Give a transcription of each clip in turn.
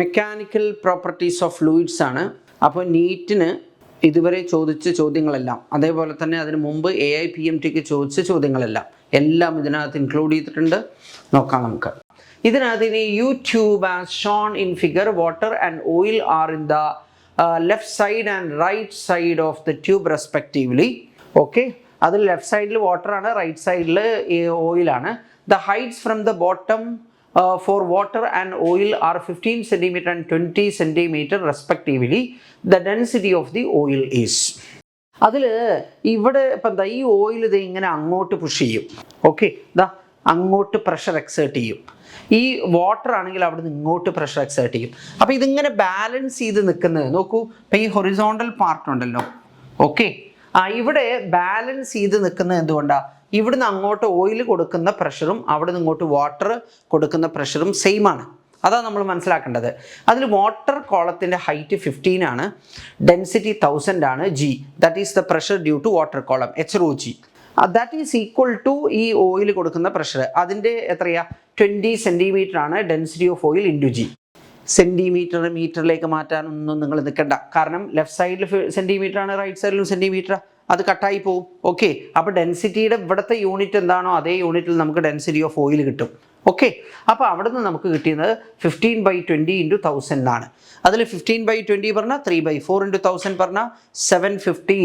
Mechanical properties of fluids ആണ്. അപ്പോൾ നീറ്റിന് ഇതുവരെ ചോദിച്ച ചോദ്യങ്ങളെല്ലാം അതേപോലെ തന്നെ അതിന് മുമ്പ് എ ഐ പി എം ടിക്ക് ചോദിച്ച ചോദ്യങ്ങളെല്ലാം എല്ലാം ഇതിനകത്ത് ഇൻക്ലൂഡ് ചെയ്തിട്ടുണ്ട്. നോക്കാം നമുക്ക്. ഇതിനകത്ത് ഇനി U tube as shown in figure water and oil are in the left side and right side of the tube respectively okay അതിൽ ലെഫ്റ്റ് സൈഡിൽ വാട്ടർ ആണ് റൈറ്റ് സൈഡിൽ ഓയിലാണ് the heights from the bottom for water and oil are fifteen centimetre and twenty centimetre respectively the density of the oil is അതിൽ ഇവിടെ ഇപ്പം എന്താ ഈ ഓയിൽ ഇത് ഇങ്ങനെ അങ്ങോട്ട് പുഷ് ചെയ്യും. ഓക്കെ ഇതാ അങ്ങോട്ട് പ്രഷർ എക്സേർട്ട് ചെയ്യും. ഈ വാട്ടർ ആണെങ്കിൽ അവിടെ നിന്ന് ഇങ്ങോട്ട് പ്രഷർ എക്സേർട്ട് ചെയ്യും. അപ്പോൾ ഇതിങ്ങനെ ബാലൻസ് ചെയ്ത് നിൽക്കുന്നത് നോക്കൂ. ഇപ്പം ഈ ഹൊറിസോണ്ടൽ പാർട്ട് ഉണ്ടല്ലോ. ഓക്കെ ആ ഇവിടെ ബാലൻസ് ചെയ്ത് നിൽക്കുന്നത് എന്തുകൊണ്ടാണ് ഇവിടുന്ന് അങ്ങോട്ട് ഓയിൽ കൊടുക്കുന്ന പ്രഷറും അവിടെ നിന്ന് ഇങ്ങോട്ട് വാട്ടർ കൊടുക്കുന്ന പ്രഷറും സെയിം ആണ്. അതാണ് നമ്മൾ മനസ്സിലാക്കേണ്ടത്. അതിൽ വാട്ടർ കോളത്തിന്റെ ഹൈറ്റ് ഫിഫ്റ്റീൻ ആണ്. ഡെൻസിറ്റി തൗസൻഡ് ആണ് g that is the pressure due to water column h rho g that is equal to ഈ ഓയിൽ കൊടുക്കുന്ന പ്രഷർ അതിന്റെ എത്രയാ? ട്വന്റി സെന്റിമീറ്റർ ആണ് density of oil into g centimetre മീറ്ററിലേക്ക് മാറ്റാനൊന്നും നിങ്ങൾ നിൽക്കണ്ട. കാരണം ലെഫ്റ്റ് സൈഡിൽ സെന്റിമീറ്റർ ആണ് റൈറ്റ് സൈഡിലും സെന്റിമീറ്റർ അത് കട്ടായി പോവും. ഓക്കെ അപ്പോൾ ഡെൻസിറ്റിയുടെ ഇവിടുത്തെ യൂണിറ്റ് എന്താണോ അതേ യൂണിറ്റിൽ നമുക്ക് ഡെൻസിറ്റി ഓഫ് ഓയിൽ കിട്ടും. ഓക്കെ അപ്പോൾ അവിടെ നിന്ന് നമുക്ക് കിട്ടിയത് fifteen by twenty into thousand ആണ് അതിൽ ഫിഫ്റ്റീൻ ബൈ ട്വന്റി പറഞ്ഞാൽ three by four into thousand പറഞ്ഞാൽ seven fifty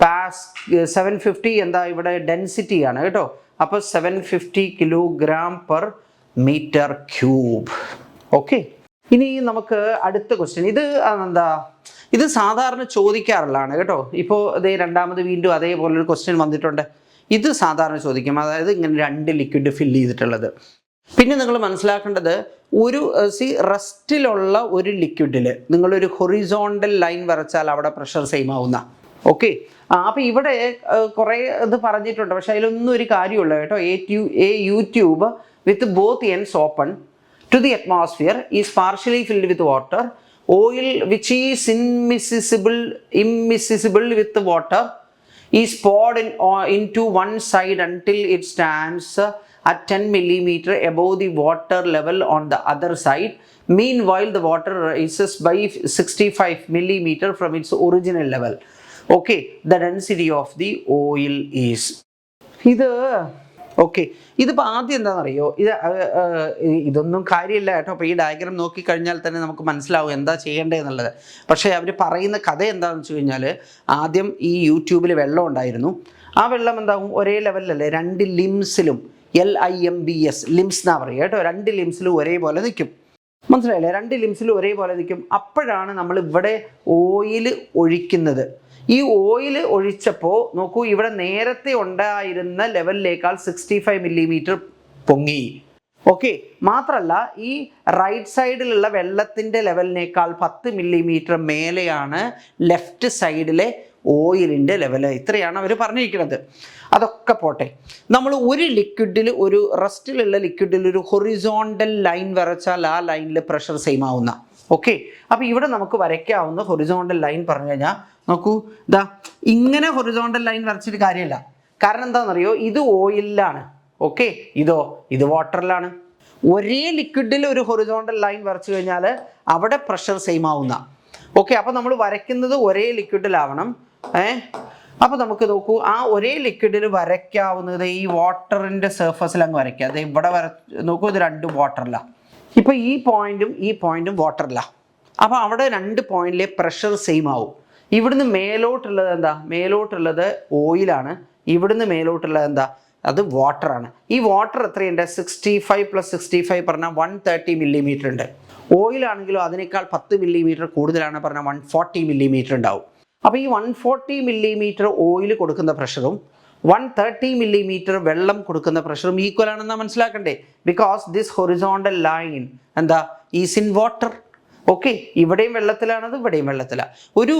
pass seven fifty എന്താ ഇവിടെ ഡെൻസിറ്റി ആണ് കേട്ടോ. അപ്പോൾ seven fifty kilogram per metre cube okay ഇനി നമുക്ക് അടുത്ത ക്വസ്റ്റ്യൻ ഇത് എന്താ ഇത് സാധാരണ ചോദിക്കാറുള്ളതാണ് കേട്ടോ. ഇപ്പോൾ അതേ രണ്ടാമത് വീണ്ടും അതേപോലെ ഒരു ക്വസ്റ്റ്യൻ വന്നിട്ടുണ്ട്. ഇത് സാധാരണ ചോദിക്കും. അതായത് ഇങ്ങനെ രണ്ട് ലിക്വിഡ് ഫില്ല് ചെയ്തിട്ടുള്ളത്. പിന്നെ നിങ്ങൾ മനസ്സിലാക്കേണ്ടത് ഒരു സി റെസ്റ്റിലുള്ള ഒരു ലിക്വിഡിൽ നിങ്ങളൊരു ഹൊറിസോണ്ടൽ ലൈൻ വരച്ചാൽ അവിടെ പ്രഷർ സെയിം ആവുന്ന. ഓക്കെ അപ്പോൾ ഇവിടെ കുറേ ഇത് പറഞ്ഞിട്ടുണ്ട്. പക്ഷെ അതിലൊന്നും ഒരു കാര്യമുള്ള കേട്ടോ. A ട്യൂ a U tube with both ends open to the atmosphere is partially filled with water. oil which is immiscible, immiscible with water is poured in, uh, into one side until it stands uh, at 10 millimeter above the water level on the other side. Meanwhile, the water rises by 65 millimeter from its original level. Okay, the density of the oil is. either. Okay. ഇതിപ്പോൾ ആദ്യം എന്താണെന്നറിയോ ഇത് ഇതൊന്നും കാര്യമില്ല കേട്ടോ. അപ്പോൾ ഈ diagram നോക്കിക്കഴിഞ്ഞാൽ തന്നെ നമുക്ക് മനസ്സിലാവും എന്താ ചെയ്യേണ്ടതെന്നുള്ളത് പക്ഷേ അവർ പറയുന്ന കഥ എന്താണെന്ന് വെച്ച് കഴിഞ്ഞാൽ ആദ്യം ഈ യൂട്യൂബിൽ വെള്ളം ഉണ്ടായിരുന്നു. ആ വെള്ളം എന്താകും ഒരേ ലെവലിലല്ലേ? രണ്ട് ലിംസിലും L I M B S limbs എന്നാ പറയുക കേട്ടോ. രണ്ട് ലിംസിലും ഒരേപോലെ നിൽക്കും. മനസ്സിലായില്ലേ? രണ്ട് ലിംസിലും ഒരേപോലെ നിൽക്കും. അപ്പോഴാണ് നമ്മൾ ഇവിടെ ഓയിൽ ഒഴിക്കുന്നത്. ഈ ഓയിൽ ഒഴിച്ചപ്പോൾ നോക്കൂ ഇവിടെ നേരത്തെ ഉണ്ടായിരുന്ന ലെവലിലേക്കാൾ സിക്സ്റ്റി ഫൈവ് മില്ലിമീറ്റർ പൊങ്ങി. ഓക്കെ മാത്രമല്ല ഈ റൈറ്റ് സൈഡിലുള്ള വെള്ളത്തിന്റെ ലെവലിനേക്കാൾ പത്ത് മില്ലിമീറ്റർ മേലെയാണ് ലെഫ്റ്റ് സൈഡിലെ ഓയിലിന്റെ ലെവൽ ഇത്രയാണ് അവർ പറഞ്ഞിരിക്കുന്നത്. അതൊക്കെ പോട്ടെ. നമ്മൾ ഒരു ലിക്വിഡിൽ ഒരു റെസ്റ്റിലുള്ള ലിക്വിഡിൽ ഒരു ഹൊറിസോണ്ടൽ ലൈൻ വരച്ചാൽ ആ ലൈനിൽ പ്രഷർ സെയിം ആവുന്ന. ഓക്കെ അപ്പോൾ ഇവിടെ നമുക്ക് വരയ്ക്കാവുന്ന ഹൊറിസോണ്ടൽ ലൈൻ പറഞ്ഞു കഴിഞ്ഞാൽ നോക്കൂ. ഇതാ ഇങ്ങനെ ഹൊറിസോണ്ടൽ ലൈൻ വരച്ചിട്ട് കാര്യമില്ല. കാരണം എന്താണെന്നറിയോ? ഇത് ഓയിലാണ് ഓക്കെ ഇതോ ഇത് വാട്ടറിലാണ് ഒരേ ലിക്വിഡിൽ ഒരു ഹൊറിസോണ്ടൽ ലൈൻ വരച്ചു കഴിഞ്ഞാൽ അവിടെ പ്രഷർ സെയിം ആവുന്ന. ഓക്കെ അപ്പോൾ നമ്മൾ വരയ്ക്കുന്നത് ഒരേ ലിക്വിഡിലാവണം ഏ? അപ്പോൾ നമുക്ക് നോക്കൂ ആ ഒരേ ലിക്വിഡിൽ വരയ്ക്കാവുന്നത് ഈ വാട്ടറിന്റെ സർഫസിൽ അങ്ങ് വരയ്ക്കുക. അത് ഇവിടെ വര നോക്കൂ ഇത് രണ്ടും വാട്ടറിലാണ് ഇപ്പോൾ ഈ പോയിന്റും ഈ പോയിന്റും വാട്ടറിലാണ് അപ്പോൾ അവിടെ രണ്ട് പോയിന്റിലെ പ്രഷർ സെയിം ആവും. ഇവിടുന്ന് മേലോട്ടുള്ളത് എന്താ? മേലോട്ടുള്ളത് ഓയിലാണ് ഇവിടുന്ന് മേലോട്ടുള്ളത് എന്താ? അത് വാട്ടറാണ് ഈ വാട്ടർ എത്രയുണ്ട്? Sixty five plus sixty five പറഞ്ഞാൽ വൺ തേർട്ടി മില്ലിമീറ്റർ ഉണ്ട് ഓയിലാണെങ്കിലും അതിനേക്കാൾ പത്ത് മില്ലിമീറ്റർ കൂടുതലാണ് പറഞ്ഞാൽ വൺ ഫോർട്ടി മില്ലിമീറ്റർ ഉണ്ടാവും. അപ്പോൾ ഈ വൺ ഫോർട്ടി മില്ലിമീറ്റർ ഓയിൽ കൊടുക്കുന്ന പ്രഷറും വൺ തേർട്ടി മില്ലിമീറ്റർ വെള്ളം കൊടുക്കുന്ന പ്രഷറും ഈക്വൽ ആണെന്ന് മനസ്സിലാക്കണ്ടേ? ബിക്കോസ് ദിസ് ഹൊറിസോണ്ടൽ ലൈൻ എന്താ? ഈസ് ഇൻ വാട്ടർ ഓക്കെ ഇവിടെയും വെള്ളത്തിലാണത് ഇവിടെയും വെള്ളത്തിലാണ് ഒരു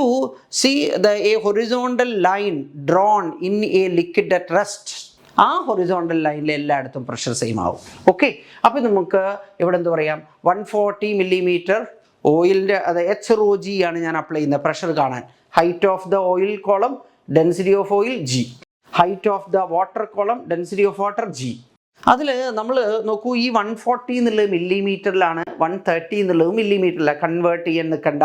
see the a horizontal line drawn in a liquid at rest ആ ഹൊറിസോണ്ടൽ ലൈനിൽ എല്ലായിടത്തും പ്രഷർ സെയിം ആവും. ഓക്കെ അപ്പോൾ നമുക്ക് ഇവിടെ എന്ത് പറയാം? വൺ ഫോർട്ടി മില്ലിമീറ്റർ ഓയിലിന്റെ അത് എച്ച് റോ ജി ആണ് ഞാൻ അപ്ലൈ ചെയ്യുന്നത് പ്രഷർ കാണാൻ. Height of the oil column density of oil g height of the water column density of water g അതിൽ നമ്മൾ നോക്കൂ ഈ വൺ ഫോർട്ടി എന്നുള്ളത് മില്ലിമീറ്ററിലാണ് വൺ തേർട്ടി എന്നുള്ളത് മില്ലിമീറ്ററിലാണ് കൺവേർട്ട് ചെയ്യാൻ നിൽക്കണ്ട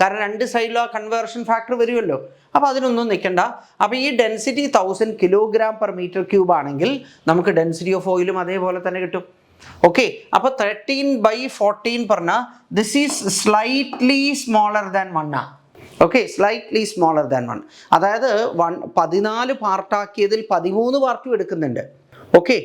കാരണം രണ്ട് സൈഡിലും ആ കൺവേർഷൻ ഫാക്ടർ വരുമല്ലോ. അപ്പോൾ അതിനൊന്നും നിൽക്കണ്ട അപ്പോൾ ഈ density thousand kilogram per metre cube ആണെങ്കിൽ നമുക്ക് ഡെൻസിറ്റി ഓഫ് ഓയിലും അതേപോലെ തന്നെ കിട്ടും. ഓക്കെ അപ്പോൾ തേർട്ടീൻ ബൈ ഫോർട്ടീൻ പറഞ്ഞാൽ this is slightly smaller than വണ്ണ okay slightly smaller than one അതായത് വൺ പതിനാല് പാർട്ടാക്കിയതിൽ പതിമൂന്ന് പാർട്ടും എടുക്കുന്നുണ്ട്. ഓക്കെ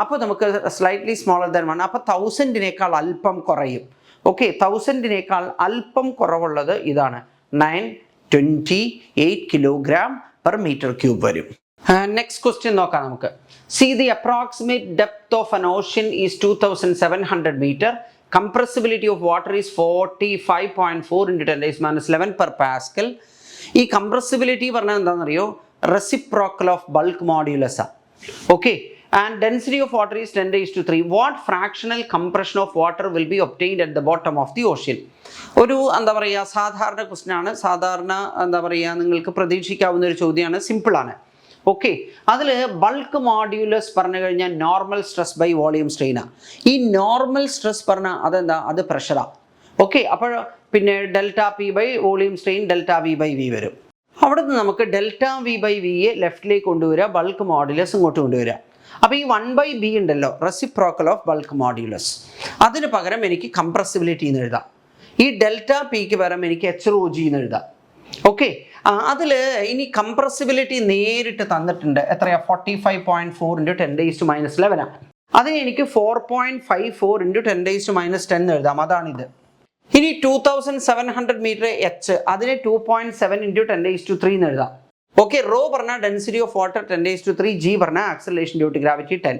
അപ്പോൾ നമുക്ക് സ്ലൈറ്റ്ലി സ്മോളർ ദാൻ വൺ അപ്പോൾ തൗസൻഡിനേക്കാൾ അല്പം കുറയും. ഓക്കെ തൗസൻഡിനേക്കാൾ അല്പം കുറവുള്ളത് ഇതാണ്. Nine twenty eight kilogram per metre cube വരും. നെക്സ്റ്റ് ക്വസ്റ്റ്യൻ നോക്കാം നമുക്ക്. See the approximate depth of an ocean is two thousand seven hundred metre compressibility of water is forty five point four into ten raise minus eleven per pascal ഈ compressibility പറഞ്ഞാൽ എന്താണെന്നറിയോ? Reciprocal of bulk മോഡ്യൂലസാണ് okay and density of water is ten raise to three what fractional compression of water will be obtained at the bottom of the ocean ഒരു എന്താ പറയുക സാധാരണ question ആണ്. സാധാരണ എന്താ പറയുക നിങ്ങൾക്ക് പ്രതീക്ഷിക്കാവുന്ന ഒരു ചോദ്യമാണ്. സിമ്പിളാണ് ഓക്കെ അതിൽ ബൾക്ക് മോഡ്യൂലസ് പറഞ്ഞു കഴിഞ്ഞാൽ നോർമൽ സ്ട്രെസ് ബൈ വോളിയം സ്ട്രെയിനാണ് ഈ നോർമൽ സ്ട്രെസ് പറഞ്ഞാൽ അതെന്താ? അത് പ്രഷറാണ് ഓക്കെ അപ്പോൾ പിന്നെ delta p by volume strain delta v by v വരും. അവിടെ നിന്ന് നമുക്ക് ഡെൽറ്റ വി ബൈ വി എ ലെഫ്റ്റിലേക്ക് കൊണ്ടുവരിക ബൾക്ക് മോഡുലസ് ഇങ്ങോട്ട് കൊണ്ടുവരിക. അപ്പോൾ ഈ വൺ ബൈ ബി ഉണ്ടല്ലോ റെസിപ്രോക്കൽ ഓഫ് ബൾക്ക് മോഡുലസ് അതിന് പകരം എനിക്ക് കംപ്രസിബിലിറ്റി എന്ന് എഴുതാം. ഈ ഡെൽറ്റ പിക്ക് പകരം എനിക്ക് എച്ച് റോ ജി എന്ന് എഴുതാം. ഓക്കെ അതിൽ ഇനി കംപ്രസിബിലിറ്റി നേരിട്ട് തന്നിട്ടുണ്ട് എത്രയാ forty five point four into ten raise to minus ലെവനാണ് അതിന് എനിക്ക് four point five four into ten raise to minus ten എഴുതാം അതാണിത് ഇനി two thousand seven hundred metre h അതിന് two point seven into ten raise to three എന്ന് എഴുതാം okay rho പറഞ്ഞാൽ density of water ten raise to three g പറഞ്ഞാൽ acceleration due to gravity ten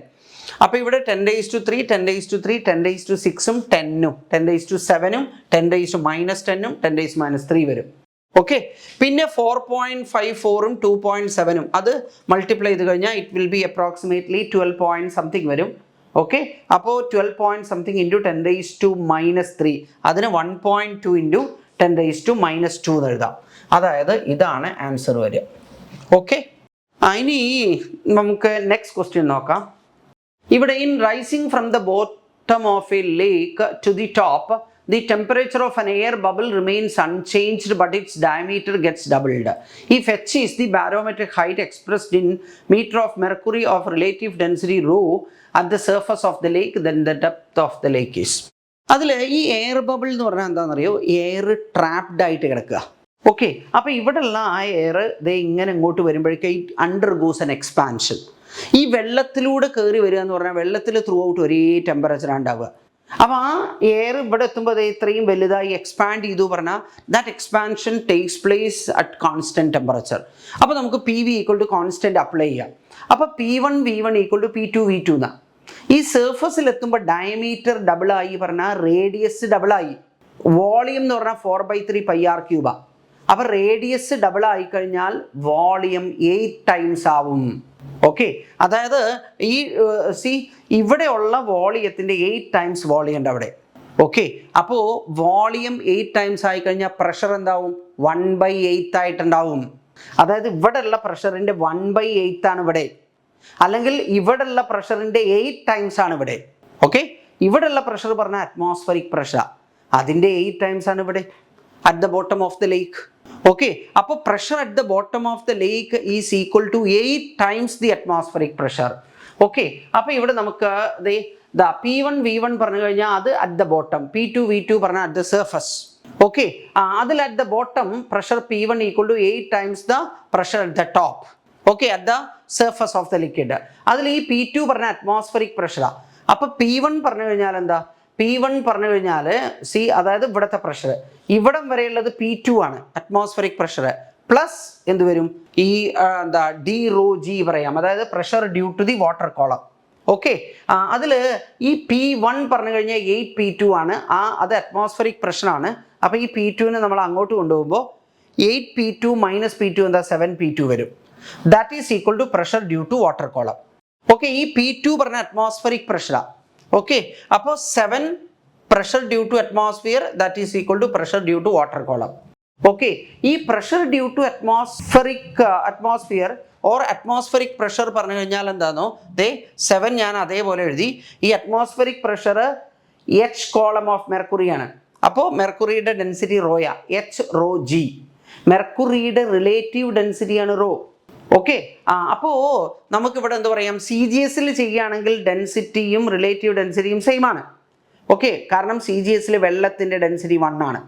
അപ്പോൾ ഇവിടെ ten raise to three ten raise to three ten raise to സിക്സും ടെന്നും ten raise to സെവനും ten raise to minus ടെന്നും ten raise minus three വരും okay പിന്നെ four point five ഫോറും two point സെവനും അത് മൾട്ടിപ്ലൈ ചെയ്ത് കഴിഞ്ഞാൽ it will be approximately twelve point something വരും. ഓക്കെ അപ്പോൾ twelve point something into ten raise to minus three അതിന് one point two into ten raise to minus two എന്ന് എഴുതാം. അതായത് ഇതാണ് ആൻസർ വരിക. ഓക്കെ ഇനി നമുക്ക് നെക്സ്റ്റ് ക്വസ്റ്റ്യൻ നോക്കാം. ഇവിടെ in rising from the bottom of a lake to the top the temperature of an air bubble remains unchanged but its diameter gets doubled if h is the barometric height expressed in metre of mercury of relative density rho at the surface of the lake then the depth of the lake is അതിൽ ഈ air bubble എന്ന് പറഞ്ഞാൽ എന്താണെന്നറിയോ? Air trapped ആയിട്ട് കിടക്കുക. Okay അപ്പോൾ ഇവിടെയുള്ള ആ എയർ ദേ ഇങ്ങനെ ഇങ്ങോട്ട് വരുമ്പോഴേക്കും അണ്ടർ ഗോസ് എൻ എക്സ്പാൻഷൻ ഈ വെള്ളത്തിലൂടെ കയറി വരിക എന്ന് പറഞ്ഞാൽ വെള്ളത്തിൽ ത്രൂ ഔട്ട് ഒരേ ടെമ്പറേച്ചറാണ് ഉണ്ടാവുക. അപ്പോൾ ആ എയർ ഇവിടെ എത്തുമ്പോൾ ഇത്രയും വലുതായി എക്സ്പാൻഡ് ചെയ്തു പറഞ്ഞാൽ that expansion takes place at constant temperature അപ്പോൾ നമുക്ക് P V equal to constant apply ചെയ്യാം. അപ്പോൾ P one V one equal to P two V two എന്നാണ് ഈ സർഫസിൽ എത്തുമ്പോൾ ഡയമീറ്റർ ഡബിൾ ആയി പറഞ്ഞാൽ റേഡിയസ് ഡബിൾ ആയി. വോളിയം എന്ന് പറഞ്ഞാൽ four by three pi r ക്യൂബാണ് അപ്പോൾ റേഡിയസ് ഡബിൾ ആയി കഴിഞ്ഞാൽ വോളിയം എയ്റ്റ് ടൈംസ് ആവും. ഓക്കെ അതായത് ഈ സി ഇവിടെയുള്ള വോളിയത്തിന്റെ എയ്റ്റ് ടൈംസ് വോളിയം ഉണ്ട് അവിടെ. ഓക്കെ അപ്പോൾ വോളിയം എയ്റ്റ് ടൈംസ് ആയി കഴിഞ്ഞാൽ പ്രഷർ എന്താവും? വൺ ബൈ എയ്ത്ത് ആയിട്ടുണ്ടാവും. അതായത് ഇവിടെയുള്ള പ്രഷറിന്റെ വൺ ബൈ എയ്ത്ത് ആണ് ഇവിടെ. അല്ലെങ്കിൽ ഇവിടെയുള്ള പ്രഷറിന്റെ എയ്റ്റ് ടൈംസ് ആണ് ഇവിടെ. ഓക്കെ ഇവിടെയുള്ള പ്രഷർ പറഞ്ഞാൽ അറ്റ്മോസ്ഫറിക് പ്രഷർ അതിന്റെ എയ്റ്റ് ടൈംസ് ആണ് ഇവിടെ. At the bottom of the lake okay അപ്പോൾ pressure at the bottom of the lake is equal to eight times the atmospheric pressure okay അപ്പോൾ ഇവിടെ നമുക്ക് ദേ പി വൺ വി വൺ പറഞ്ഞു കഴിഞ്ഞാൽ അത് at the bottom P two V two പറഞ്ഞാൽ at the surface okay അതിൽ at the bottom pressure P one equal to eight times the pressure at the top okay at the surface of the liquid അതിൽ ഈ P two പറഞ്ഞ atmospheric പ്രഷറാണ് അപ്പോൾ P one പറഞ്ഞു കഴിഞ്ഞാൽ എന്താ? P one പറഞ്ഞു കഴിഞ്ഞാൽ സി അതായത് ഇവിടുത്തെ പ്രഷർ ഇവിടം വരെയുള്ളത് പി ടു ആണ് അറ്റ്മോസ്ഫറിക് പ്രഷർ പ്ലസ് എന്ത് വരും? ഈ എന്താ ഡി റോ ജി പറയാം. അതായത് pressure due to the water column okay അതിൽ ഈ പി വൺ പറഞ്ഞു കഴിഞ്ഞാൽ എയ്റ്റ് പി ടു ആണ്. ആ അത് അറ്റ്മോസ്ഫറിക് പ്രഷറാണ് അപ്പോൾ ഈ പി ടുവിനെ നമ്മൾ അങ്ങോട്ട് കൊണ്ടുപോകുമ്പോൾ eight P two minus P two എന്താ? സെവൻ പി ടു വരും. That is equal to pressure due to water column okay ഈ പി ടു പറഞ്ഞ അറ്റ്മോസ്ഫറിക് പ്രഷറാണ് ഓക്കെ അപ്പോൾ seven pressure due to atmosphere that is equal to pressure due to water column okay ഈ pressure due to atmospheric atmosphere or atmospheric pressure പറഞ്ഞു കഴിഞ്ഞാൽ എന്താണോ ദേ seven ഞാൻ അതേപോലെ എഴുതി. ഈ atmospheric pressure h column of മെർക്കുറിയാണ് അപ്പോൾ മെർക്കുറിയുടെ ഡെൻസിറ്റി റോയ എച്ച് റോ ജി മെർക്കുറിയുടെ റിലേറ്റീവ് ഡെൻസിറ്റിയാണ് റോ ഓക്കെ ആ അപ്പോൾ നമുക്കിവിടെ എന്താ പറയാം? സി ജി എസിൽ ചെയ്യുകയാണെങ്കിൽ ഡെൻസിറ്റിയും റിലേറ്റീവ് ഡെൻസിറ്റിയും സെയിം ആണ്. ഓക്കെ കാരണം സി ജി എസിൽ വെള്ളത്തിന്റെ ഡെൻസിറ്റി വൺ ആണ്.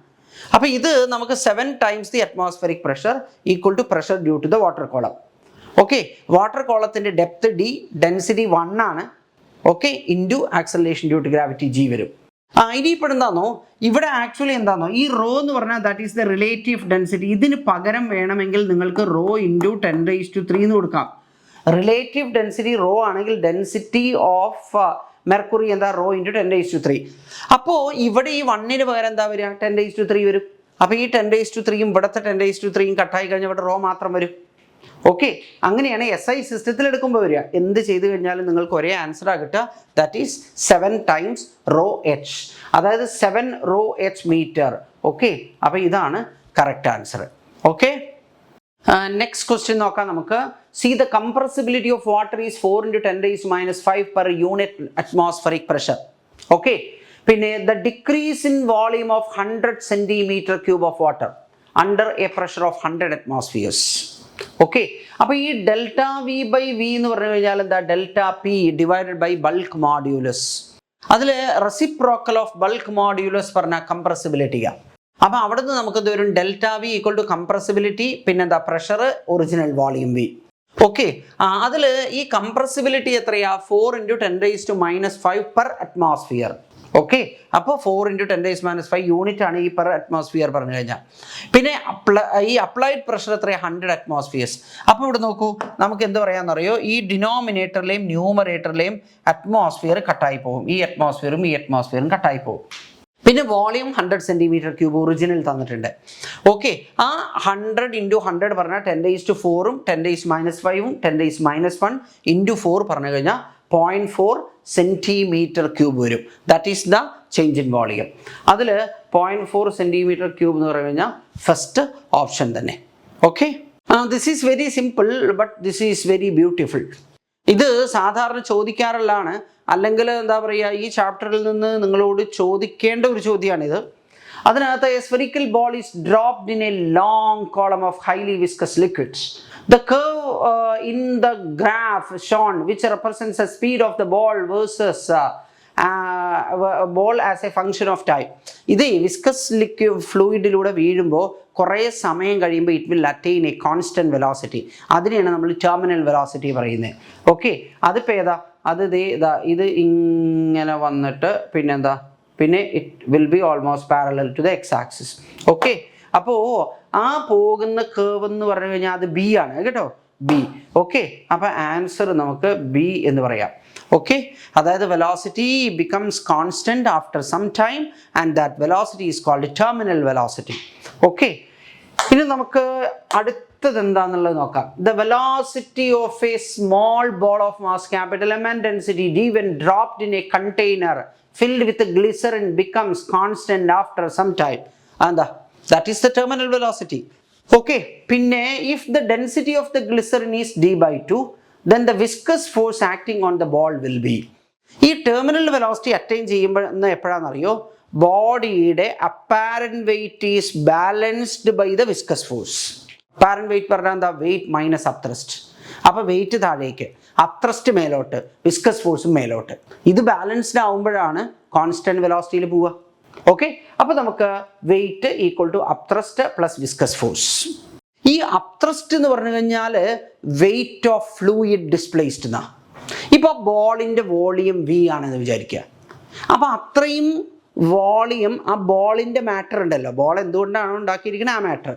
അപ്പോൾ ഇത് നമുക്ക് seven times the atmospheric pressure equal to pressure due to the water column okay water കോളത്തിന്റെ depth D density one ആണ്. Okay into acceleration due to gravity g വരും. ആ ഇപ്പോൾ എന്താണോ ഇവിടെ ആക്ച്വലി എന്താണോ ഈ റോ എന്ന് പറഞ്ഞാൽ that is the relative density ഇതിന് പകരം വേണമെങ്കിൽ നിങ്ങൾക്ക് rho into ten raise to three എന്ന് കൊടുക്കാം. റിലേറ്റീവ് ഡെൻസിറ്റി റോ ആണെങ്കിൽ ഡെൻസിറ്റി ഓഫ് മെർക്കുറി എന്താ? Rho into ten raise to three അപ്പോൾ ഇവിടെ ഈ വണ്ണിന് പകരം എന്താ വരിക? ടെൻ റേസ് ടു ത്രീ വരും. അപ്പോൾ ഈ ടെൻ റേസ് ടു ത്രീയും ഇവിടുത്തെ ടെൻ റേസ് ടു ത്രീയും കട്ടായി കഴിഞ്ഞാൽ ഇവിടെ റോ മാത്രം വരും. ഓക്കെ അങ്ങനെയാണ് എസ് ഐ സിസ്റ്റത്തിൽ എടുക്കുമ്പോൾ വരിക. എന്ത് ചെയ്തു കഴിഞ്ഞാലും നിങ്ങൾക്ക് ഒരേ ആൻസറാ കിട്ടുക. That is seven times rho H അതായത് seven rho H metre okay അപ്പോൾ ഇതാണ് correct answer okay next question നോക്കാം നമുക്ക്. See the compressibility of water is four into ten raise minus five per unit atmospheric pressure okay പിന്നെ the decrease in volume of hundred centimetre cube of water under a pressure of hundred atmospheres okay അപ്പോൾ ഈ delta V by V എന്ന് പറഞ്ഞു കഴിഞ്ഞാൽ എന്താ? Delta P divided by bulk modulus അതിൽ reciprocal of bulk modulus പറഞ്ഞ കംപ്രസിബിലിറ്റിയാണ് അപ്പോൾ നിന്ന് നമുക്ക് എന്ത് വരും? Delta V equal to compressibility പിന്നെന്താ pressure original volume V okay അതിൽ ഈ കംപ്രസിബിലിറ്റി എത്രയാ? Four into ten raise to minus five per atmosphere okay അപ്പോൾ four into ten raise minus five unit ആണ് ഈ പെർ അറ്റ്മോസ്ഫിയർ പറഞ്ഞു കഴിഞ്ഞാൽ. പിന്നെ ഈ അപ്ലൈഡ് പ്രഷർ എത്രയാണ് ഹൺഡ്രഡ് അറ്റ്മോസ്ഫിയേഴ്സ് അപ്പോൾ ഇവിടെ നോക്കൂ നമുക്ക് എന്ത് അറിയോ ഈ ഡിനോമിനേറ്ററിലെയും ന്യൂമറേറ്ററിലെയും അറ്റ്മോസ്ഫിയർ കട്ടായി പോകും. ഈ അറ്റ്മോസ്ഫിയറും ഈ അറ്റ്മോസ്ഫിയറും കട്ടായി പോകും. പിന്നെ volume hundred centimetre cube original തന്നിട്ടുണ്ട്. ഓക്കെ ആ ഹൺഡ്രഡ് ഇന്റു ഹൺഡ്രഡ് പറഞ്ഞാൽ ടെൻ ഡേയ്സ് ടു ഫോറും ടെൻ ഡേയ്സ് മൈനസ് ഫൈവും ten raise minus one into four പറഞ്ഞു കഴിഞ്ഞാൽ പോയിന്റ് ഫോർ സെന്റിമീറ്റർ ക്യൂബ് വരും. That is the change in volume അതിൽ point four centimetre cube എന്ന് പറഞ്ഞു കഴിഞ്ഞാൽ ഫസ്റ്റ് ഓപ്ഷൻ തന്നെ. Okay this is very simple but this is very beautiful ഇത് സാധാരണ ചോദിക്കാറുള്ളതാണ്. അല്ലെങ്കിൽ എന്താ പറയുക ഈ ചാപ്റ്ററിൽ നിന്ന് നിങ്ങളോട് ചോദിക്കേണ്ട ഒരു ചോദ്യമാണിത്. അതിനകത്ത് a ball is dropped in a long column of highly viscous liquids the the graph shown, which represents the speed of the ball versus uh, uh, ball as a function of time. ഇത് viscous ലിക്യു ഫ്ലൂയിഡിലൂടെ വീഴുമ്പോൾ കുറേ സമയം കഴിയുമ്പോൾ it will attain a constant velocity അതിനെയാണ് നമ്മൾ terminal velocity പറയുന്നത്. ഓക്കെ അതിപ്പോൾ ഏതാ? അത് ദേ ഇതാ ഇത് ഇങ്ങനെ വന്നിട്ട് പിന്നെന്താ? പിന്നെ it will be almost parallel to the X axis okay അപ്പോൾ ആ പോകുന്ന കേവ് എന്ന് പറഞ്ഞു കഴിഞ്ഞാൽ അത് ബി ആണ് കേട്ടോ? ബി ഓക്കെ അപ്പോൾ ആൻസർ നമുക്ക് ബി എന്ന് പറയാം. ഓക്കെ അതായത് velocity becomes constant after some time and that velocity is called terminal velocity okay ഇനി നമുക്ക് അടുത്തത് എന്താണെന്നുള്ളത് നോക്കാം. The velocity of a small ball of mass capital M and density D when dropped in a container filled with glycerine becomes constant after some time എന്താ that is the terminal velocity okay പിന്നെ if the density of the glycerine is D by two then the viscous force acting on the ball will be ഈ terminal velocity attain ചെയ്യുമ്പോൾ എപ്പോഴാണെന്നറിയോ? ബോഡിയുടെ apparent weight is balanced by the viscous force apparent weight പറഞ്ഞാൽ എന്താ? Wait minus അപ്ത്രസ്റ്റ് അപ്പോൾ wait താഴേക്ക് അപ്ത്രസ്റ്റ് മേലോട്ട് viscous ഫോഴ്സും മേലോട്ട്. ഇത് ബാലൻസ്ഡ് ആവുമ്പോഴാണ് കോൺസ്റ്റന്റ് വെലോസിറ്റിയിൽ പോവുക. ഓക്കെ അപ്പോൾ നമുക്ക് weight equal to upthrust plus viscous force ഈ അപ്ത്രസ്റ്റ് എന്ന് പറഞ്ഞു കഴിഞ്ഞാൽ വെയിറ്റ് ഓഫ് ഫ്ലൂയിഡ് ഡിസ്പ്ലേസ്ഡ് എന്നാ ഇപ്പോൾ ബോളിന്റെ വോളിയം വി ആണെന്ന് വിചാരിക്കുക അപ്പോൾ അത്രയും വോളിയം ആ ബോളിന്റെ മാറ്റർ ഉണ്ടല്ലോ. ബോൾ എന്തുകൊണ്ടാണ് ഉണ്ടാക്കിയിരിക്കുന്നത് ആ മാറ്റർ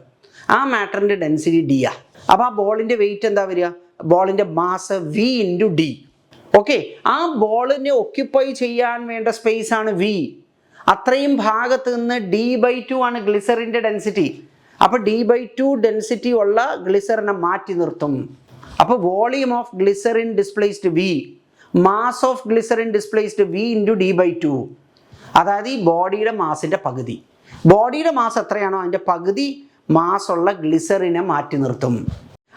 ആ മാറ്ററിന്റെ ഡെൻസിറ്റി ഡി ആ. അപ്പോൾ ആ ബോളിന്റെ വെയിറ്റ് എന്താ വരിക? ബോളിന്റെ mass V into D okay ആ ബോളിനെ ഒക്യുപ്പൈ ചെയ്യാൻ വേണ്ട സ്പേസ് ആണ് വി അത്രയും ഭാഗത്ത് നിന്ന് ഡി ബൈ ടു ആണ് ഗ്ലിസറിന്റെ ഡെൻസിറ്റി അപ്പോൾ ഡി ബൈ ടു ഡെൻസിറ്റി ഉള്ള ഗ്ലിസറിനെ മാറ്റി നിർത്തും. അപ്പോൾ volume of glycerine displaced V mass of glycerine displaced V into D by two അതായത് ഈ ബോഡിയുടെ മാസിന്റെ പകുതി. ബോഡിയുടെ മാസ് എത്രയാണോ അതിന്റെ പകുതി മാസുള്ള ഗ്ലിസറിനെ മാറ്റി നിർത്തും.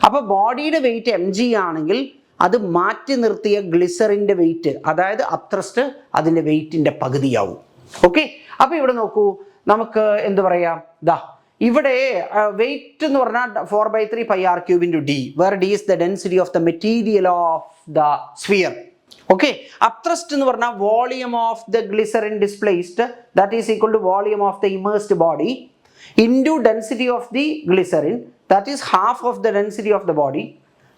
അപ്പോൾ ബോഡിയുടെ വെയിറ്റ് എം ജി ആണെങ്കിൽ അത് മാറ്റി നിർത്തിയ ഗ്ലിസറിന്റെ വെയിറ്റ് അതായത് അത്രസ്റ്റ് അതിന്റെ വെയിറ്റിന്റെ പകുതിയാവും. ഓക്കെ അപ്പൊ ഇവിടെ നോക്കൂ. നമുക്ക് എന്ത് പറയാം? ദാ ഇവിടെ വെയിറ്റ് എന്ന് പറഞ്ഞാൽ four by three pi R cube into D where D is the density of the material of the sphere okay upthrust എന്ന് പറഞ്ഞാൽ volume of the glycerine displaced that is equal to volume of the immersed body into density of the glycerine that is half of the density of the body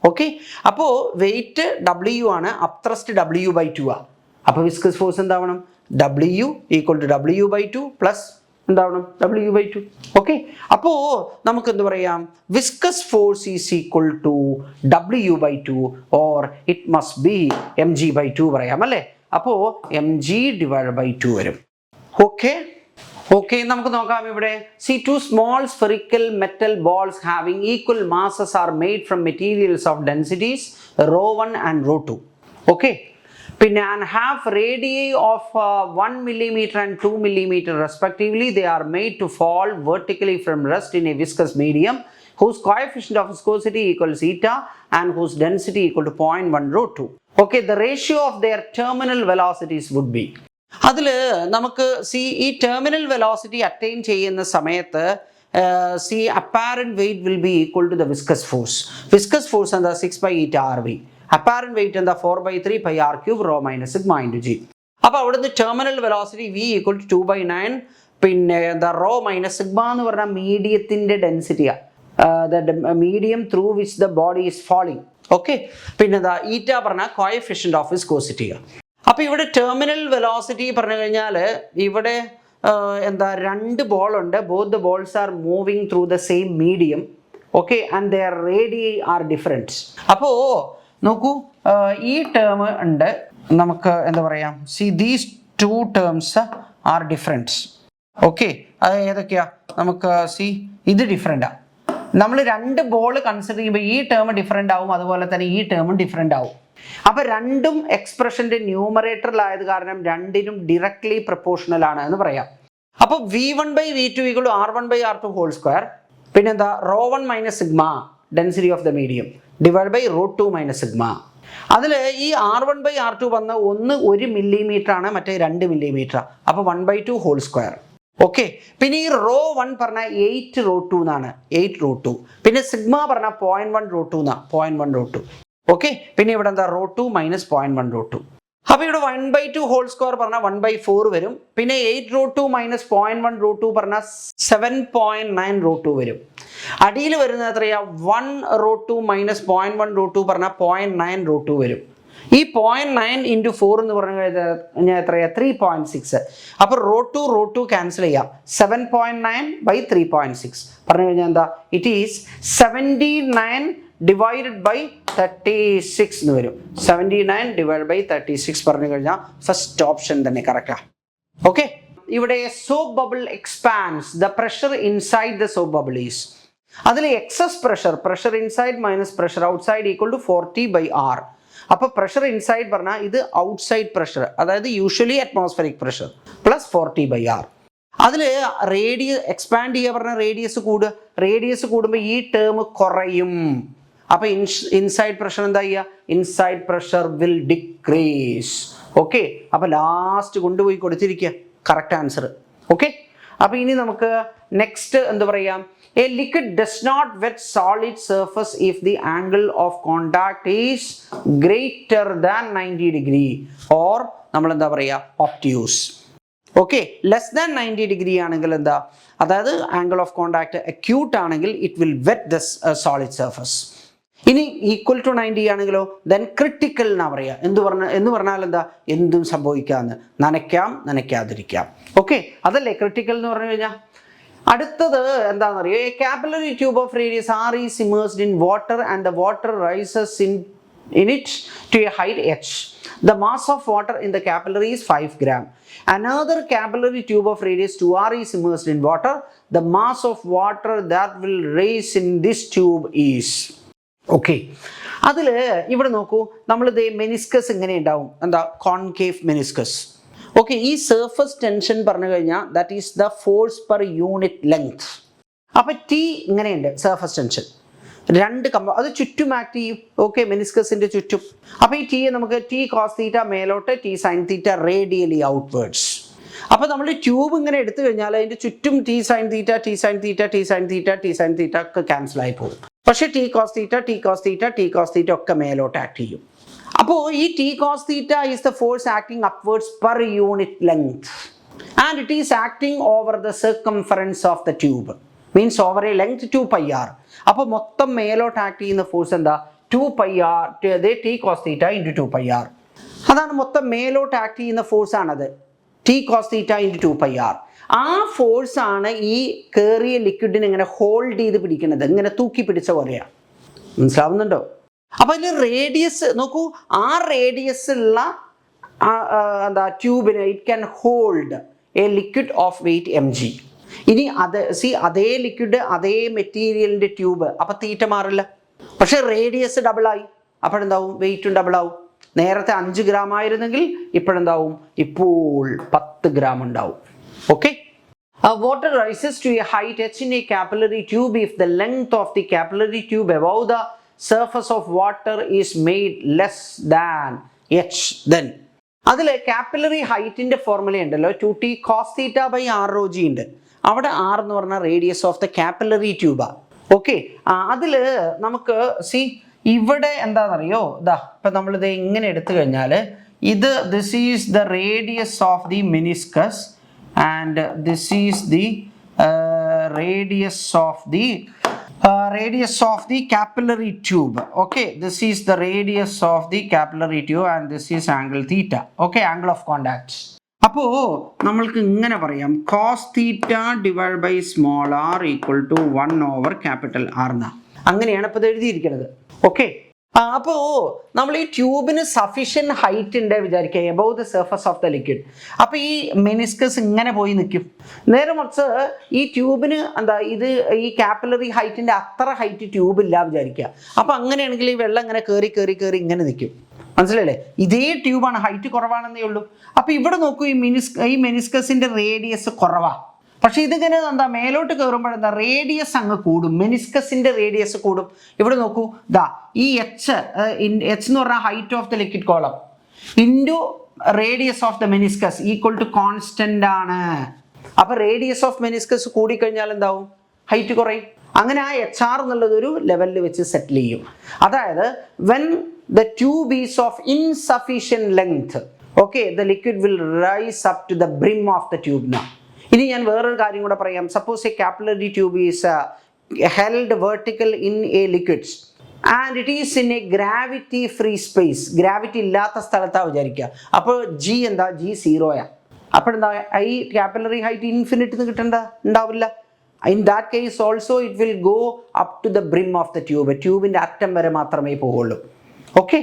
okay അപ്പോൾ weight W ആണ് upthrust W by two ആ. അപ്പോൾ viscous force എന്താവണം? W equal to W by two plus എന്താവണം? W by two okay അപ്പോൾ നമുക്ക് എന്ത് പറയാം? Viscous force is equal to W by two or it must be M G by two പറയാം അല്ലേ? അപ്പോൾ M G divide by two വരും. Okay okay നമുക്ക് നോക്കാം ഇവിടെ. See two small spherical metal balls having equal masses are made from materials of densities rho one and rho two okay പിന്നെ and have radii of one millimetre and two millimetre respectively they are made to fall vertically from rest in a viscous medium whose coefficient of viscosity equals eta and whose density equal to 0.1 rho 2. Okay, the ratio of their terminal velocities would be. അതിൽ നമുക്ക് C ഈ terminal velocity attain ചെയ്യുന്ന സമയത്ത് see apparent weight will be equal to the viscous force viscous force എന്താ? Six pi eta R V apparent weight എന്താ four by three pi R cube rho minus sigma into G അപ്പോൾ അവിടുന്ന് terminal velocity V equal to two by nine പിന്നെ എന്താ rho minus sigma എന്ന് പറഞ്ഞാൽ മീഡിയത്തിന്റെ ഡെൻസിറ്റിയാണ് medium through which the body is falling okay പിന്നെ എന്താ ഈറ്റ പറഞ്ഞാൽ കോയഫിഷ്യന്റ് ഓഫ് വിസ്കോസിറ്റി അപ്പോൾ ഇവിടെ ടെർമിനൽ വെലോസിറ്റി പറഞ്ഞു കഴിഞ്ഞാൽ ഇവിടെ ആ, എന്താ രണ്ട് ബോൾ ഉണ്ട്. Both the balls are moving through the same medium okay and their radii are different അപ്പോൾ നോക്കൂ ഈ ടേം ഉണ്ട്. നമുക്ക് എന്താ പറയാം? See these two terms are difference okay അത് ഏതൊക്കെയാ? നമുക്ക് സി ഇത് ഡിഫറെന്റാണ് നമ്മൾ രണ്ട് ബോൾ കൺസിഡർ ചെയ്യുമ്പോൾ ഈ ടേം ഡിഫറെന്റ് ആവും അതുപോലെ തന്നെ ഈ ടേമും ഡിഫറെന്റ് ആവും. അപ്പോൾ രണ്ടും എക്സ്പ്രഷന്റെ ന്യൂമറേറ്ററിലായത് കാരണം രണ്ടിനും ഡിറക്ട്ലി പ്രപ്പോർഷണൽ ആണ് എന്ന് പറയാം. അപ്പോൾ V one by V two equal R one by R two whole square പിന്നെന്താ? Rho one minus sigma density of the medium divide by rho two minus sigma അതിൽ ഈ R one by R two വന്ന ഒന്ന് ഒരു millimetre ആണ് മറ്റേ രണ്ട് millimetre അപ്പോൾ one by two whole square okay പിന്നെ ഈ റോ വൺ പറഞ്ഞ എയ്റ്റ് റോ ടു എന്നാണ്. എയ്റ്റ് റോ ടു പിന്നെ സിഗ്മ പറഞ്ഞ പോയിന്റ് വൺ റോ ടു എന്നാ. Point one rho two okay പിന്നെ ഇവിടെ എന്താ? Rho two minus point one rho two അപ്പോൾ ഇവിടെ one by two whole square പറഞ്ഞാൽ വൺ ബൈ ഫോർ വരും. പിന്നെ eight rho two minus point one rho two പറഞ്ഞാൽ seven point nine rho two വരും. അടിയിൽ വരുന്നത് എത്രയാ? One rho two minus point one rho two പറഞ്ഞാൽ പോയിന്റ് നയൻ റോട്ട് ടു വരും. ഈ പോയിന്റ് നയൻ ഇന്റു ഫോർ എന്ന് പറഞ്ഞു കഴിഞ്ഞാൽ എത്രയാ? ത്രീ പോയിന്റ് സിക്സ് അപ്പോൾ rho two rho two cancel ചെയ്യാം. Seven point nine by three point six പറഞ്ഞു കഴിഞ്ഞാൽ എന്താ? It is seventy nine divided by thirty six എന്ന് വരും. Seventy nine divide by thirty six പറഞ്ഞു കഴിഞ്ഞാൽ ഫസ്റ്റ് ഓപ്ഷൻ തന്നെ കറക്റ്റാണ് ഓക്കെ ഇവിടെ soap bubble expands the pressure inside the soap bubble is അതിൽ excess pressure pressure inside minus pressure outside equal to four T by R അപ്പോൾ pressure inside പറഞ്ഞാൽ ഇത് outside pressure അതായത് usually atmospheric pressure plus four T by R അതിൽ radius expand ചെയ്യുക പറഞ്ഞാൽ radius കൂടുക. Radius കൂടുമ്പോൾ ഈ ടേം കുറയും. അപ്പോൾ ഇൻസ് ഇൻസൈഡ് പ്രഷർ എന്താ ചെയ്യുക inside pressure will decrease okay അപ്പോൾ ലാസ്റ്റ് കൊണ്ടുപോയി കൊടുത്തിരിക്കുക കറക്റ്റ് ആൻസർ ഓക്കെ അപ്പോൾ ഇനി നമുക്ക് നെക്സ്റ്റ് എന്ത് പറയാം? A liquid does not wet solid surface if the angle of contact is greater than ninety degree or നമ്മൾ എന്താ പറയുക obtuse okay less than ninety degree ആണെങ്കിൽ എന്താ? അതായത് ആംഗിൾ ഓഫ് കോണ്ടാക്ട് അക്യൂട്ട് ആണെങ്കിൽ it will wet the solid surface ഇനി equal to ninety ആണെങ്കിലോ? Then critical എന്നാ പറയുക എന്ത് പറഞ്ഞ എന്ന് പറഞ്ഞാൽ എന്താ? എന്തും സംഭവിക്കാമെന്ന് നനയ്ക്കാം നനയ്ക്കാതിരിക്കാം. ഓക്കെ അതല്ലേ ക്രിട്ടിക്കൽ എന്ന് പറഞ്ഞു കഴിഞ്ഞാൽ അടുത്തത് എന്താണെന്ന് അറിയോ? A capillary tube of radius R is immersed in water and the water rises in in it to a height h. The mass of water in the capillary is 5 gram. Another capillary tube of radius 2r is immersed in water the mass of water that will raise in this tube is okay അതിൽ ഇവിടെ നോക്കൂ നമ്മൾ നമ്മളിത് meniscus ഇങ്ങനെ ഉണ്ടാവും. എന്താ? Concave meniscus okay ഈ surface tension പറഞ്ഞു കഴിഞ്ഞാൽ that is the force per unit length അപ്പോൾ ടി ഇങ്ങനെയുണ്ട് സർഫസ് ടെൻഷൻ രണ്ട് കമ്പ അത് ചുറ്റും ആക്ട് ചെയ്യും. ഓക്കെ മെനിസ്കസിന്റെ ചുറ്റും. അപ്പോൾ ഈ ടി നമുക്ക് ടി കോസ് തീറ്റ മേലോട്ട് T sine theta radially outwards അപ്പോൾ നമ്മൾ ട്യൂബ് ഇങ്ങനെ എടുത്തു കഴിഞ്ഞാൽ അതിന്റെ ചുറ്റും T sine theta T sine theta T sine theta T sine theta ഒക്കെ ക്യാൻസൽ ആയി പോകും. പക്ഷേ T cos theta T cos theta T cos theta ഒക്കെ മേലോട്ട് ആക്ട് ചെയ്യും. അപ്പോൾ ഈ T cos theta is the force acting upwards per unit length and it is acting over the circumference of the tube means over a length two pi R അപ്പോൾ മൊത്തം മേലോട്ട് act ചെയ്യുന്ന force എന്താ? Two pi R T cos theta into two pi R അതാണ് മൊത്തം മേലോട്ട് act ചെയ്യുന്ന force ആണത്. T cos theta into two pi R ആ ഫോഴ്സാണ് ഈ കയറിയ ലിക്വിഡിനെ ഇങ്ങനെ ഹോൾഡ് ചെയ്ത് പിടിക്കുന്നത്. ഇങ്ങനെ തൂക്കി പിടിച്ച പോലെയാണ് മനസ്സിലാവുന്നുണ്ടോ? അപ്പൊ അതിൽ റേഡിയസ് നോക്കൂ. ആ റേഡിയസ് ഉള്ള എന്താ ട്യൂബിന് it can hold a liquid of weight M G ഇനി അത് സി അതേ ലിക്വിഡ് അതേ മെറ്റീരിയലിന്റെ ട്യൂബ് അപ്പൊ തീറ്റ മാറില്ല. പക്ഷെ റേഡിയസ് ഡബിൾ ആയി. അപ്പോഴെന്താവും? വെയിറ്റും ഡബിൾ ആവും. നേരത്തെ അഞ്ച് ഗ്രാം ആയിരുന്നെങ്കിൽ ഇപ്പോഴെന്താവും? ഇപ്പോൾ പത്ത് ഗ്രാം ഉണ്ടാവും. Okay Uh, water rises to a height h in a capillary tube if the length of the capillary tube above the surface of water is made less than h then. അതിൽ capillary ഹൈറ്റിന്റെ formula ഉണ്ടല്ലോ. Two T cos theta by R O G ഉണ്ട്. അവിടെ R എന്ന് പറഞ്ഞാൽ radius of the capillary ട്യൂബാണ് okay അതിൽ നമുക്ക് സി ഇവിടെ എന്താണെന്നറിയോ? ഇതാ ഇപ്പം നമ്മളിത് ഇങ്ങനെ എടുത്തു കഴിഞ്ഞാൽ ഇത് this is the radius of the meniscus and this is the uh, radius of the uh, radius of the capillary tube okay this is the radius of the capillary tube and this is angle theta okay angle of contact അപ്പോൾ നമ്മൾക്ക് ഇങ്ങനെ പറയാം cos theta divide by small R equal to one over capital R na അങ്ങനെയാണ് ഇപ്പോൾ ഇത് എഴുതിയിരിക്കുന്നത് okay അപ്പോൾ നമ്മൾ ഈ ട്യൂബിന് സഫീഷ്യൻ ഹൈറ്റ് ഉണ്ട് വിചാരിക്കുക above the surface of the liquid അപ്പോൾ ഈ മെനിസ്കസ് ഇങ്ങനെ പോയി നിൽക്കും നേരെ മറിച്ച് ഈ ട്യൂബിന് എന്താ ഇത് ഈ കാപ്പിലറി ഹൈറ്റിന്റെ അത്ര ഹൈറ്റ് ട്യൂബ് ഇല്ല വിചാരിക്കുക അപ്പോൾ അങ്ങനെയാണെങ്കിൽ ഈ വെള്ളം ഇങ്ങനെ കയറി കയറി കയറി ഇങ്ങനെ നിൽക്കും മനസ്സിലല്ലേ ഇതേ ട്യൂബാണ് ഹൈറ്റ് കുറവാണെന്നേ ഉള്ളൂ. അപ്പോൾ ഇവിടെ നോക്കൂ ഈ മിനിസ് ഈ മെനിസ്കസിന്റെ റേഡിയസ് കുറവാണ് പക്ഷെ ഇതിങ്ങനെ എന്താ മേലോട്ട് കയറുമ്പോഴെന്താ റേഡിയസ് അങ്ങ് കൂടും. മെനിസ്കസിന്റെ റേഡിയസ് കൂടും. ഇവിടെ നോക്കൂ ദാ ഈ എച്ച് എച്ച് എന്ന് പറഞ്ഞാൽ height of the liquid column into radius of the meniscus equal to constant ആണ്. അപ്പൊ റേഡിയസ് ഓഫ് മെനിസ്കസ് കൂടിക്കഴിഞ്ഞാൽ എന്താവും? ഹൈറ്റ് കുറയും. അങ്ങനെ ആ എച്ച് ആർ എന്നുള്ളത് ഒരു ലെവലിൽ വെച്ച് സെറ്റിൽ ചെയ്യും. അതായത് when the tube is of insufficient length okay the liquid will rise up to the brim of the tube നാ ഇനി ഞാൻ വേറൊരു കാര്യം കൂടെ പറയാം. Suppose a capillary tube is held vertical in a liquids and it is in a gravity free space gravity ഇല്ലാത്ത സ്ഥലത്താണ് വിചാരിക്കുക. അപ്പോൾ ജി എന്താ? ജി സീറോയാ അപ്പോഴെന്താ ഈ കാപ്പിലറി ഹൈറ്റ് ഇൻഫിനിറ്റ് കിട്ടണ്ട? ഉണ്ടാവില്ല. In that case also it will go up to the brim of the tube ട്യൂബിന്റെ അറ്റം വരെ മാത്രമേ പോവുള്ളൂ. ഓക്കെ